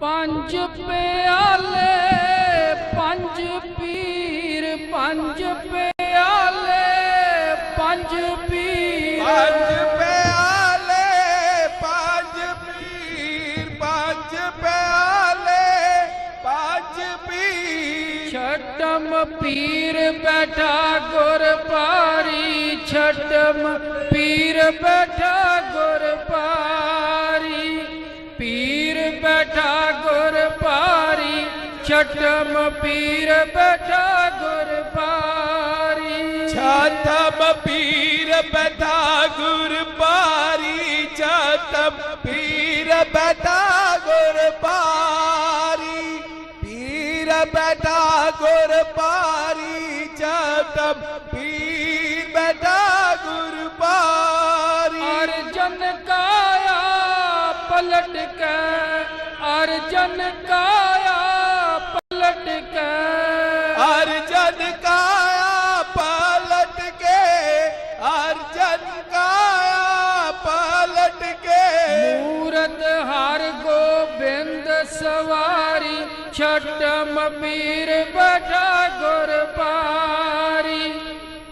ਪੰਜ ਪਿਆਲੇ ਪੰਜ ਪੀਰ ਪੰਜ ਪਿਆਲੇ ਪੰਜ ਪੀਰ। ਪੰਜ ਪਿਆਲੇ ਪੰਜ ਪੀਰ ਪੰਜ ਪਿਆਲੇ ਪੰਜ ਪੀਰ। ਛਟਮ ਪੀਰ ਬੈਠਾ ਗੁਰ ਪਾਰੀ ਛਟਮ ਪੀਰ ਬੈਠਾ ਛਟਮ ਪੀਰ ਬੈਠਾ ਗੁਰ ਪਾਰੀ ਛਾਤਮ ਪੀਰ ਬੈਠਾ ਗੁਰ ਪਾਰੀ ਛਾਤਮ ਪੀਰ ਬੈਠਾ ਗੁਰ ਪਾਰੀ ਪੀਰ ਬੈਠਾ ਗੁਰ ਪਾਰੀ ਛਾਤਮ ਪੀਰ ਬੈਠਾ ਗੁਰ ਪਾਰੀ ਅਰਜਨ ਕਾਇਆ ਪਲਟ ਕੇ ਅਰਜਨ ਕਾਇਆ ਛਟਮ ਪੀਰ ਬੈਠਾ ਗੁਰ ਪਾਰੀ।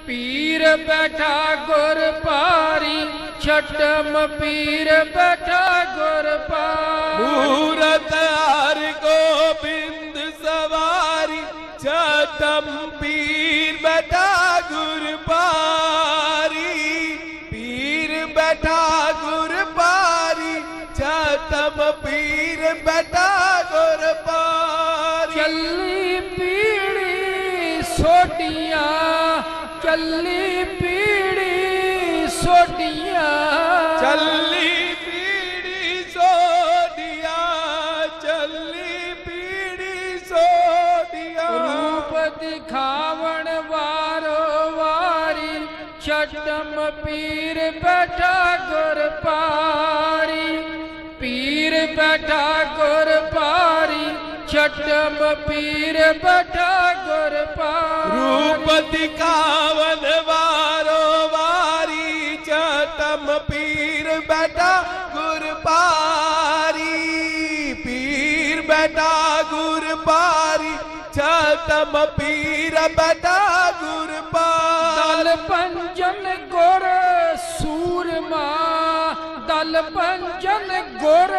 ਪੀਰ ਬੈਠਾ ਗੁਰ ਪਾਰੀ ਛਟਮ ਪੀਰ ਬੈਠਾ ਗੁਰ ਪਾਰੀ। ਮੂਰਤ ਹਰ ਗੋਬਿੰਦ ਸਵਾਰੀ ਛਤਮ ਪੀਰ ਬੈਠਾ ਸੋਟੀਆਂ ਚੱਲੀ ਪੀੜੀ ਸੋਟੀਆਂ ਚੱਲੀ ਪੀੜੀ ਸੋਡੀਆਂ ਚੱਲੀ ਪੀੜੀ ਸੋਡੀਆਂ ਰੂਪ ਦਿਖਾਵਣ ਵਾਰੋ ਵਾਰੀ ਛਟਮ ਪੀਰ ਬੈਠਾ ਗੁਰ ਪਾਰੀ। ਪੀਰ ਬੈਠਾ ਗੁਰ ਪਾਰੀ ਛਟਮ ਪੀਰ ਬੈਠਾ ਗੁਰ ਪਾਰੀ। ਰੂਪ ਦਿਖਾਵਨ ਵਾਰੋ ਵਾਰੀ ਚਤਮ ਪੀਰ ਬੈਠਾ ਗੁਰ ਪਾਰੀ। ਪੀਰ ਬੈਠਾ ਗੁਰ ਪਾਰੀ ਚਤਮ ਪੀਰ ਬੈਠਾ ਗੁਰ ਪਾਰੀ। ਦਲ ਪੰਜਨ ਗੁਰ ਸੂਰਮਾ ਦਲ ਪੰਜਨ ਗੁਰ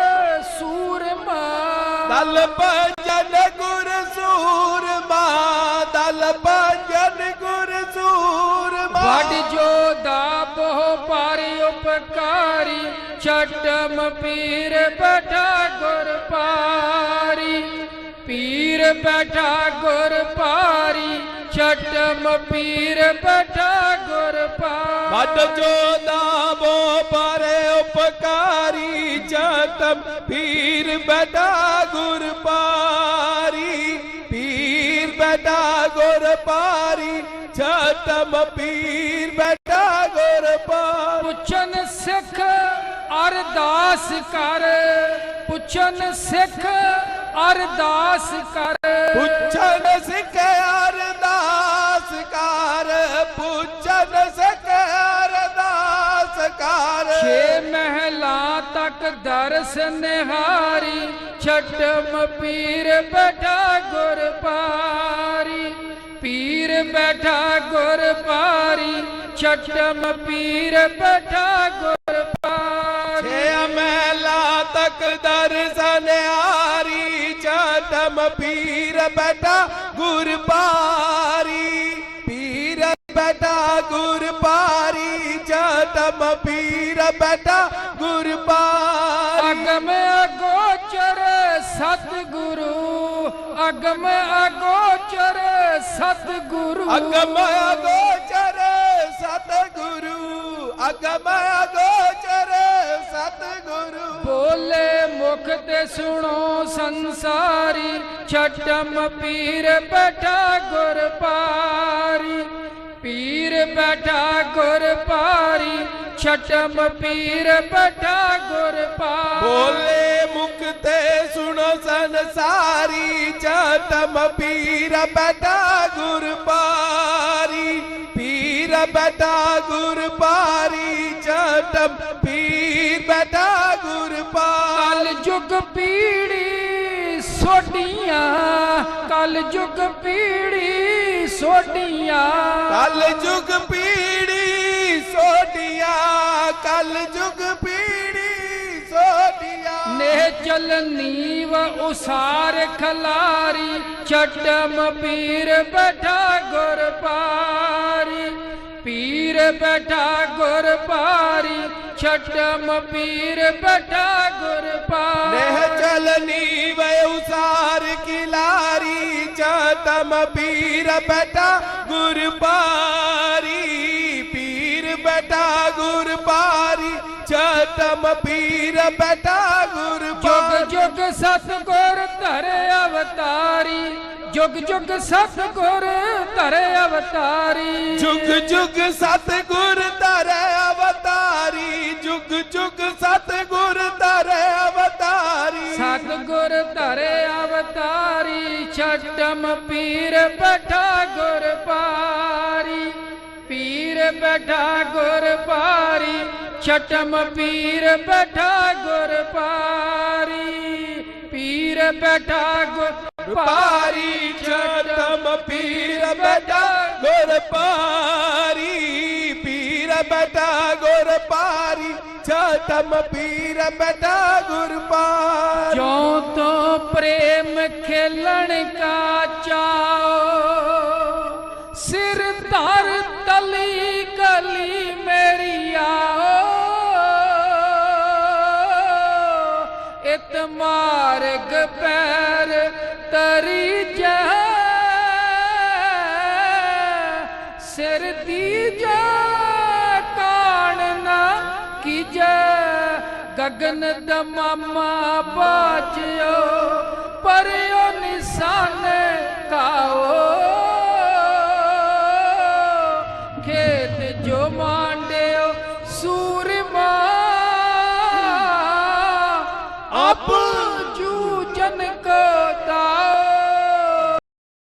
ਸੂਰਮਾ। ਦਲ ਭਜਨ ਗੁਰ ਸੂਰਮਾ ਦਲ ਭਜਨ ਗੁਰ ਸੂਰਮਾ ਵੱਡ ਜੋਦਾ ਬਹੁ ਪਾਰੀ ਉਪਕਾਰੀ ਛਟਮ ਪੀਰ ਬੈਠਾ ਗੁਰ ਪਾਰੀ। ਪੀਰ ਬੈਠਾ ਗੁਰ ਪਾਰੀ ਛਟਮ ਪੀਰ ਬੈਠਾ ਗੁਰ ਵੱਡ ਪਾਰੀ। ਜੋਦਾ ਬੋ ਪਰੇ ਉਪਕਾਰੀ ਚਤਮ ਪੀਰ ਬੈਠਾ ਗੁਰ ਪਾਰੀ ਪੀਰ ਬੈਠਾ ਗੁਰ ਪਾਰੀ ਚਤਮ ਪੀਰ ਬੈਠਾ ਗੁਰ ਪਾਰੀ ਪੁੱਛਨ ਸਿੱਖ ਅਰਦਾਸ ਕਰ ਪੁੱਛਨ ਸਿੱਖ ਅਰਦਾਸ ਕਰ ਪੁੱਛਨ ਸਿੱਖ ਅਰਦਾਸ ਕਰ ਪੁੱਛਨ ਸਿੱਖ ਅਰਦਾਸ ਕਰ ਛੇ ਮਹਿਲਾ ਤੱਕ ਦਰਸ ਨਿਹਾਰੀ ਛਟਮ ਪੀਰ ਬੈਠਾ ਗੁਰ ਪਾਰੀ ਪੀਰ ਬੈਠਾ ਗੁਰ ਪਾਰੀ ਛਟਮ ਪੀਰ ਬੈਠਾ ਗੁਰ ਪਾਰੀ ਛੇ ਮਹਿਲਾ ਤੱਕ ਦਰਸ਼ਨ ਆਰੀ ਚਤਮ ਪੀਰ ਬੈਠਾ ਗੁਰ ਪਾਰੀ ਬੈਠਾ ਗੁਰ ਪਾਰੀ ਚਤਮ ਪੀਰ ਬੈਠਾ ਗੁਰ ਪਾਰੀ। ਅਗਮ ਅਗੋਚਰ ਸਤਿਗੁਰੂ ਅਗਮ ਅਗੋਚਰ ਸਤਿਗੁਰੂ। ਅਗਮ ਅਗੋਚਰ ਸਤਿਗੁਰੂ ਅਗਮ ਅਗੋਚਰ ਸਤਿਗੁਰੂ। ਬੋਲੇ ਮੁਖ ਤੇ ਸੁਣੋ ਸੰਸਾਰੀ ਛਟਮ ਪੀਰ ਬੈਠਾ ਗੁਰ ਛਟਮ ਪੀਰ ਬੈਠਾ ਗੁਰ ਪਾਰੀ। ਬੋਲੇ ਮੁਖ ਤੇ ਸੁਣੋ ਸੰਸਾਰੀ ਚਤਮ ਪੀਰ ਬੈਠਾ ਗੁਰ ਪਾਰੀ। ਪੀਰ ਬੈਠਾ ਗੁਰ ਪਾਰੀ ਚਤਮ ਪੀਰ ਬੈਠਾ ਗੁਰ ਪਾਰੀ। ਕਲ ਯੁਗ ਪੀੜੀ ਸੋਡੀਆਂ ਕਲ ਯੁਗ ਪੀੜੀ ਸੋਡੀਆਂ ਕਲ ਯੁਗ ਪੀੜੀ ਸੋਡੀਆਂ ਕਲ ਯੁਗ ਪੀੜੀ ਸੋਡੀਆਂ ਨੇ ਚਲਨੀ ਵ ਉਸਾਰ ਖਲਾਰੀ ਛਟਮ ਪੀਰ ਬੈਠਾ ਗੁਰ ਪਾਰੀ। ਪੀਰ ਬੈਠਾ ਗੁਰ ਪਾਰੀ ਛਟਮ ਪੀਰ ਬੈਠਾ ਗੁਰ ਪਾਰੀ। ਨਹਿ ਚਲਨੀ ਵੇ ਉਸਾਰ ਕਿਲਾਰੀ ਚਤਮ ਪੀਰ ਬੈਠਾ ਗੁਰ ਪਾਰੀ। ਗੁਰ ਪਾਰੀ ਚਤਮ ਪੀਰ ਬੈਠਾ ਗੁਰ ਜੁਗ ਪਾਰੀ। ਜੁਗ ਸਤਗੁਰ ਧਰੇ ਅਵਤਾਰੀ ਜੁਗ ਜੁਗ ਸਤਗੁਰ ਧਰੇ ਅਵਤਾਰੀ। ਜੁਗ ਜੁਗ ਸਤਿਗੁਰ ਧਰੈ ਅਵਤਾਰੀ ਜੁਗ ਜੁਗ ਸਤਿਗੁਰ ਬੈਠਾ ਗੁਰ ਪਾਰੀ ਛਟਮ ਪੀਰ ਬੈਠਾ ਗੁਰ ਪਾਰੀ ਪੀਰ ਬੈਠਾ ਗੁਰ ਪਾਰੀ ਛਟਮ ਪੀਰ ਬੈਠਾ ਗੁਰ ਪਾਰੀ ਪੀਰ ਬੈਠਾ ਗੁਰ ਪਾਰੀ ਛਟਮ ਪੀਰ ਬੈਠਾ ਗੁਰ ਪਾਰੀ ਜੋ ਤੋ ਪ੍ਰੇਮ ਖੇਲਣ ਕਾ ਚਾਓ ਮਾਰਗ ਪੈਰ ਤਰੀ ਜਾ। ਸਿਰ ਦੀ ਜਾ ਕਾਣ ਨਾ ਕੀਜੈ। ਗਗਨ ਦਮਾਮਾ ਬਾਜਿਓ ਪਰਿਓ ਨਿਸ਼ਾਨ ਕਾਓ।